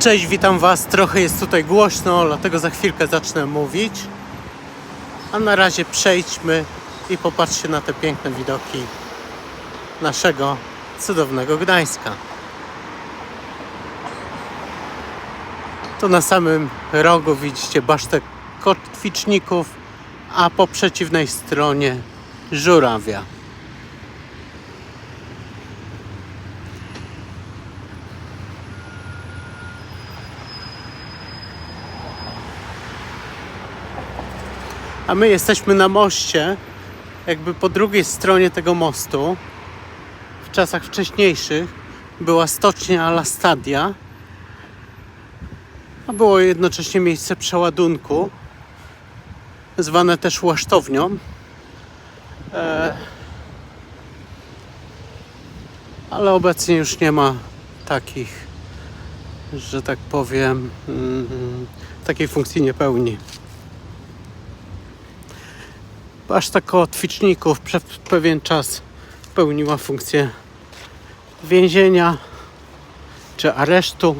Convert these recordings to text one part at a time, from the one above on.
Cześć, witam Was. Trochę jest tutaj głośno, dlatego za chwilkę zacznę mówić. A na razie przejdźmy i popatrzcie na te piękne widoki naszego cudownego Gdańska. Tu na samym rogu widzicie basztę kotwiczników, a po przeciwnej stronie żurawia. A my jesteśmy na moście, jakby po drugiej stronie tego mostu. W czasach wcześniejszych była stocznia La Stadia, a było jednocześnie miejsce przeładunku, zwane też łasztownią. E, ale obecnie już nie ma takich, że tak powiem, mm, takiej funkcji nie pełni. Baszta kotwiczników przez pewien czas pełniła funkcję więzienia czy aresztu.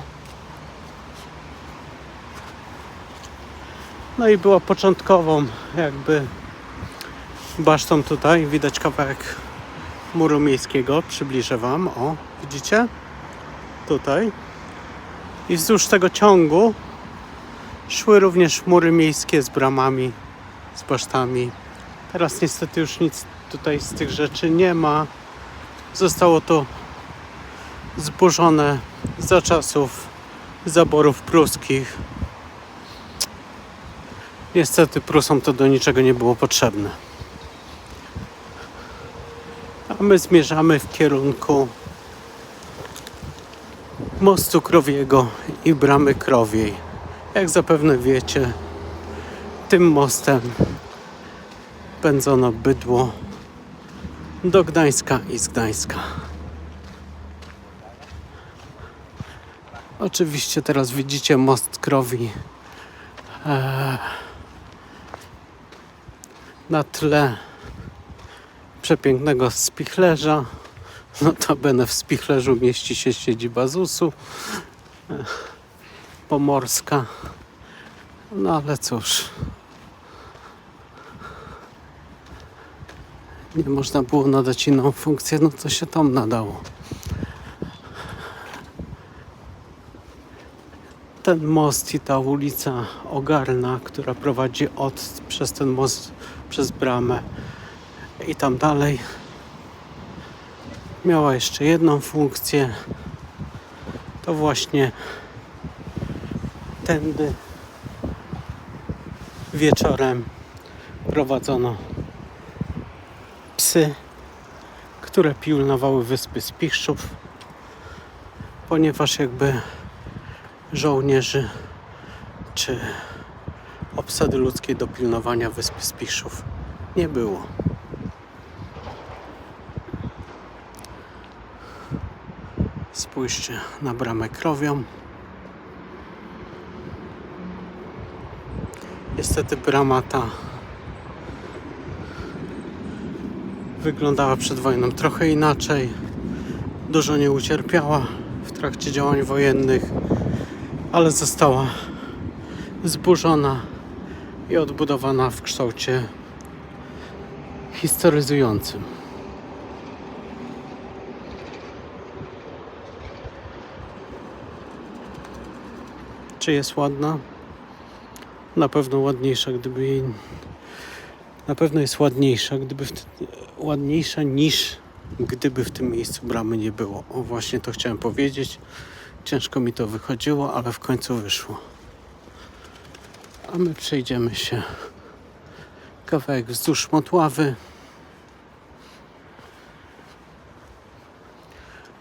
No i była początkową jakby basztą tutaj. Widać kawałek muru miejskiego. Przybliżę Wam. O, widzicie? Tutaj. I wzdłuż tego ciągu szły również mury miejskie z bramami, z basztami. Teraz niestety już nic tutaj z tych rzeczy nie ma. Zostało to zburzone za czasów zaborów pruskich. Niestety Prusom to do niczego nie było potrzebne. A my zmierzamy w kierunku mostu krowiego i bramy krowiej. Jak zapewne wiecie, tym mostem pędzono bydło do Gdańska i z Gdańska. Oczywiście teraz widzicie most krowi e, na tle przepięknego spichlerza. Notabene w spichlerzu mieści się siedziba ZUS-u e, pomorska. No ale cóż. Nie można było nadać inną funkcję, no to się tam nadało. Ten most i ta ulica Ogarna, która prowadzi od, przez ten most, przez bramę i tam dalej, miała jeszcze jedną funkcję. To właśnie tędy wieczorem prowadzono które pilnowały wyspy Spichrzów, ponieważ jakby żołnierzy czy obsady ludzkiej do pilnowania wyspy Spichrzów nie było. Spójrzcie na bramę krowią. Niestety brama ta wyglądała przed wojną trochę inaczej. Dużo nie ucierpiała w trakcie działań wojennych, ale została zburzona i odbudowana w kształcie historyzującym. Czy jest ładna? Na pewno ładniejsza, gdyby jej na pewno jest ładniejsza, gdyby w, ładniejsza niż gdyby w tym miejscu bramy nie było. O właśnie to chciałem powiedzieć. Ciężko mi to wychodziło, ale w końcu wyszło. A my przejdziemy się kawałek wzdłuż Motławy.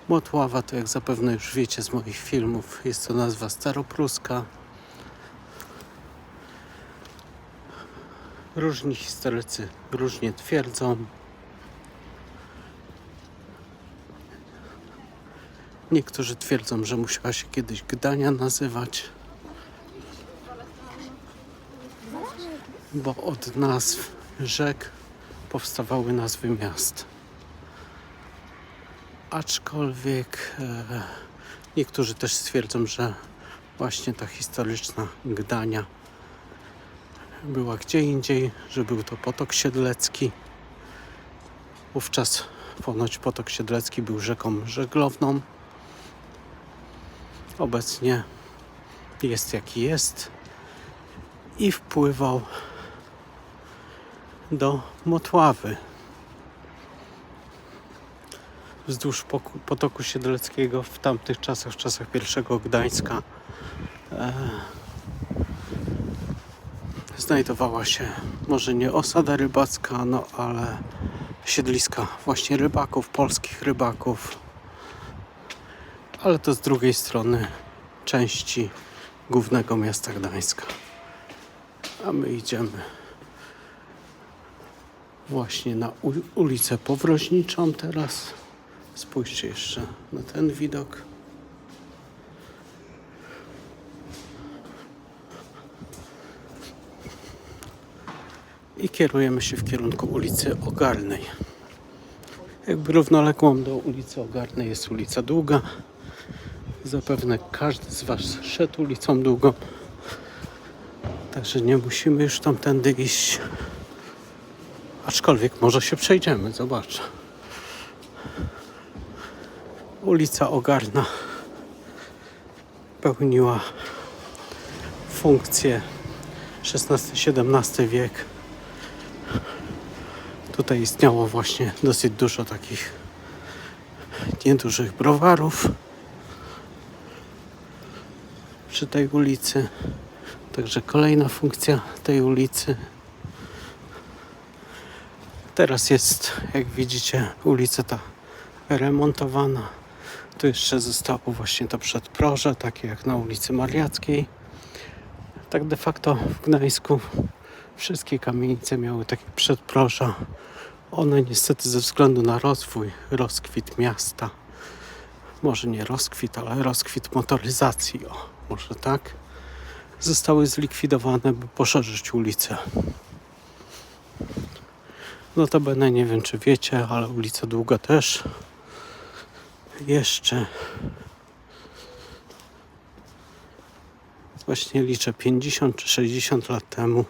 Motława to jak zapewne już wiecie z moich filmów, jest to nazwa staropruska. Różni historycy różnie twierdzą. Niektórzy twierdzą, że musiała się kiedyś Gdania nazywać, bo od nazw rzek powstawały nazwy miast. Aczkolwiek e, niektórzy też stwierdzą, że właśnie ta historyczna Gdania była gdzie indziej, że był to potok siedlecki. Wówczas ponoć potok siedlecki był rzeką żeglowną. Obecnie jest jaki jest i wpływał do Motławy. Wzdłuż potoku siedleckiego w tamtych czasach, w czasach pierwszego Gdańska, e, znajdowała się może nie osada rybacka, no ale siedliska właśnie rybaków, polskich rybaków, ale to z drugiej strony części głównego miasta Gdańska. A my idziemy właśnie na ulicę Powroźniczą teraz. Spójrzcie jeszcze na ten widok. I kierujemy się w kierunku ulicy Ogarnej. Jakby równoległą do ulicy Ogarnej jest ulica Długa. Zapewne każdy z Was szedł ulicą Długą. Także nie musimy już tamtędy iść. Aczkolwiek może się przejdziemy, zobaczę. Ulica Ogarna pełniła funkcję XVI-XVII wiek. Tutaj istniało właśnie dosyć dużo takich niedużych browarów przy tej ulicy. Także kolejna funkcja tej ulicy. Teraz jest, jak widzicie, ulica ta remontowana. Tu jeszcze zostało właśnie to przedproże, takie jak na ulicy Mariackiej. Tak de facto w Gdańsku wszystkie kamienice miały takie przedproża. One niestety ze względu na rozwój, rozkwit miasta, może nie rozkwit, ale rozkwit motoryzacji, o, może tak, zostały zlikwidowane, by poszerzyć ulicę. Notabene nie wiem czy wiecie, ale ulica Długa też jeszcze właśnie liczę 50 czy 60 lat temu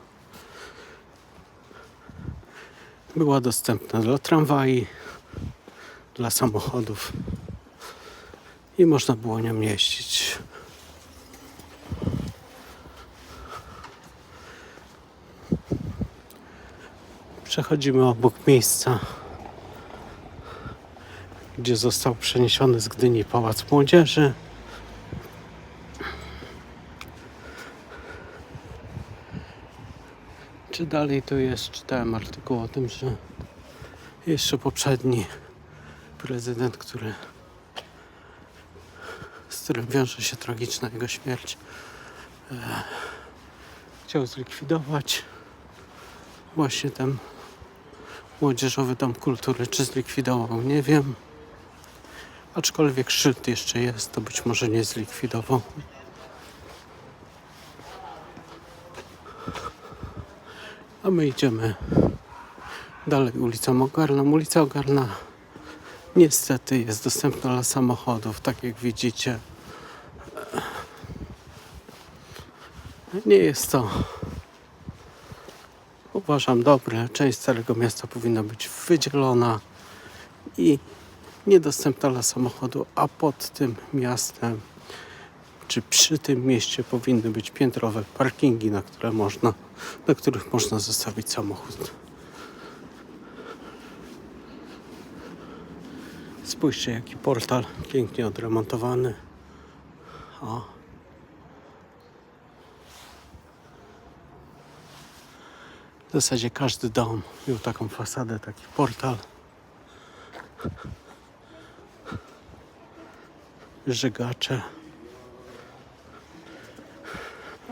była dostępna dla tramwaj, dla samochodów i można było nią jeździć. Przechodzimy obok miejsca, gdzie został przeniesiony z Gdyni Pałac Młodzieży. Czy dalej tu jest? Czytałem artykuł o tym, że jeszcze poprzedni prezydent, który z którym wiąże się tragiczna jego śmierć, e, chciał zlikwidować właśnie ten młodzieżowy dom kultury. Czy zlikwidował? Nie wiem. Aczkolwiek szyld jeszcze jest, to być może nie zlikwidował. A my idziemy dalej ulicą Ogarną. Ulica Ogarna niestety jest dostępna dla samochodów, tak jak widzicie. Nie jest to uważam dobre. Część Starego Miasta powinna być wydzielona i niedostępna dla samochodu, a pod tym miastem czy przy tym mieście powinny być piętrowe parkingi, na, które można, na których można zostawić samochód. Spójrzcie, jaki portal pięknie odremontowany. O. W zasadzie każdy dom miał taką fasadę, taki portal. Żygacze.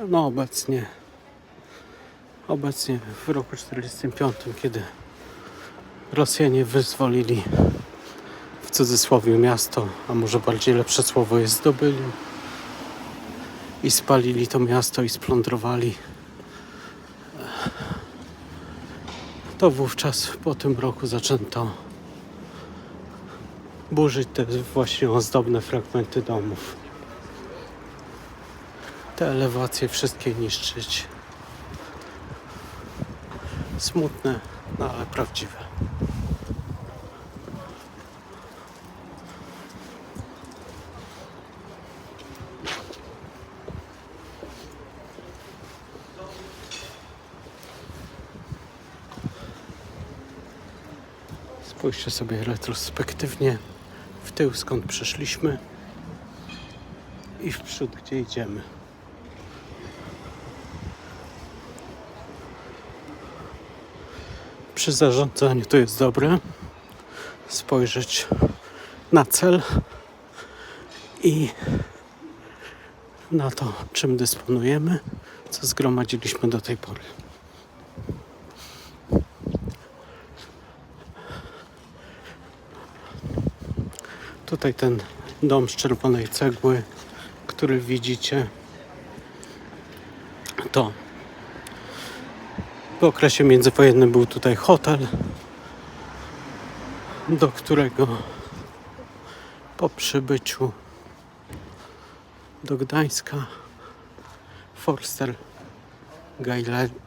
No obecnie obecnie w roku 45, kiedy Rosjanie wyzwolili w cudzysłowie miasto, a może bardziej lepsze słowo jest zdobyli i spalili to miasto i splądrowali to wówczas po tym roku zaczęto burzyć te właśnie ozdobne fragmenty domów. te elewacje wszystkie niszczyć. Smutne, no ale prawdziwe. Spójrzcie sobie retrospektywnie w tył skąd przyszliśmy i w przód gdzie idziemy. Przy zarządzaniu to jest dobre spojrzeć na cel i na to, czym dysponujemy, co zgromadziliśmy do tej pory. Tutaj ten dom z czerwonej cegły, który widzicie, to okresie międzywojennym był tutaj hotel, do którego po przybyciu do Gdańska Forster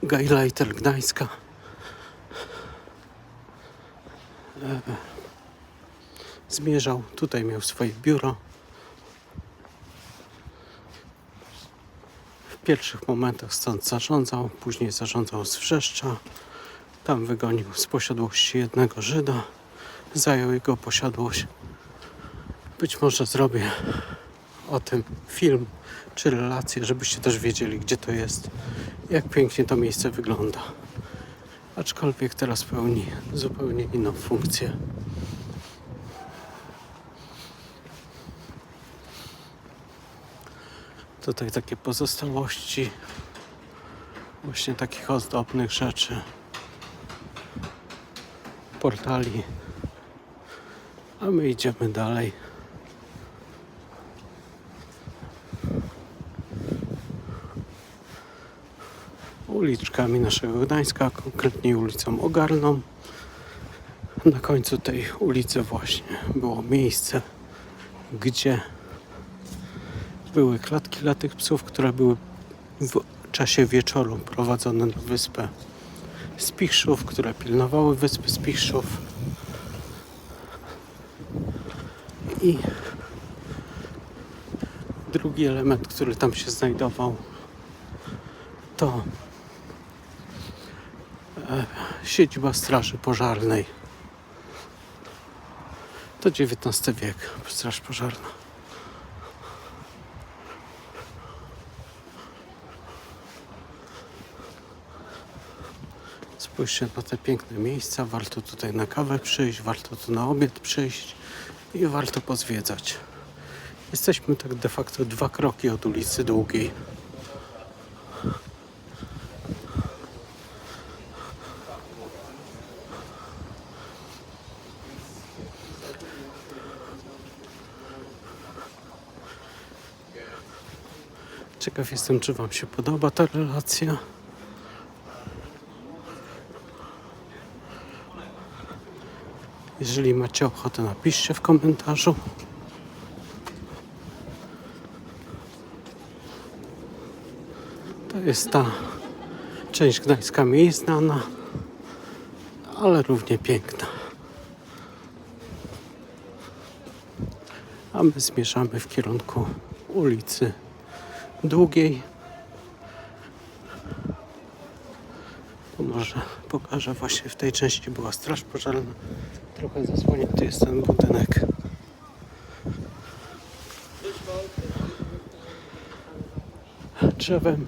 Gaileiter Gdańska e, zmierzał. Tutaj miał swoje biuro. Pierwszych momentach stąd zarządzał, później zarządzał z Wrzeszcza. Tam wygonił z posiadłości jednego Żyda, zajął jego posiadłość. Być może zrobię o tym film czy relację, żebyście też wiedzieli, gdzie to jest, jak pięknie to miejsce wygląda. Aczkolwiek teraz pełni zupełnie inną funkcję. Tutaj takie pozostałości właśnie takich ozdobnych rzeczy. Portali. A my idziemy dalej. Uliczkami naszego Gdańska, konkretnie ulicą Ogarną. Na końcu tej ulicy właśnie było miejsce, gdzie były klatki dla tych psów, które były w czasie wieczoru prowadzone na wyspę Spichrzów, które pilnowały wyspy Spichrzów. I drugi element, który tam się znajdował, to e, siedziba Straży Pożarnej. To XIX wiek, Straż Pożarna. Spójrzcie na te piękne miejsca. Warto tutaj na kawę przyjść, warto tu na obiad przyjść i warto pozwiedzać. Jesteśmy tak de facto dwa kroki od ulicy Długiej. Ciekaw jestem, czy Wam się podoba ta relacja. Jeżeli macie ochotę, napiszcie w komentarzu. To jest ta część Gdańska mniej znana, ale równie piękna. A my zmierzamy w kierunku ulicy Długiej. To może pokażę właśnie w tej części była straż pożarna. Trochę zasłonięty jest ten budynek. Drzewem,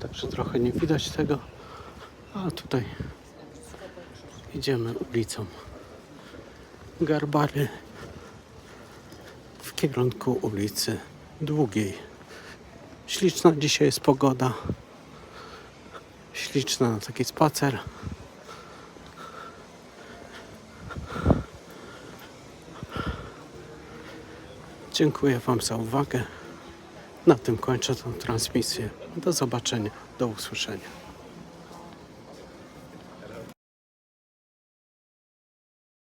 także trochę nie widać tego. A tutaj idziemy ulicą Garbary w kierunku ulicy Długiej. Śliczna dzisiaj jest pogoda. Śliczna na taki spacer. Dziękuję Wam za uwagę. Na tym kończę tę transmisję. Do zobaczenia, do usłyszenia.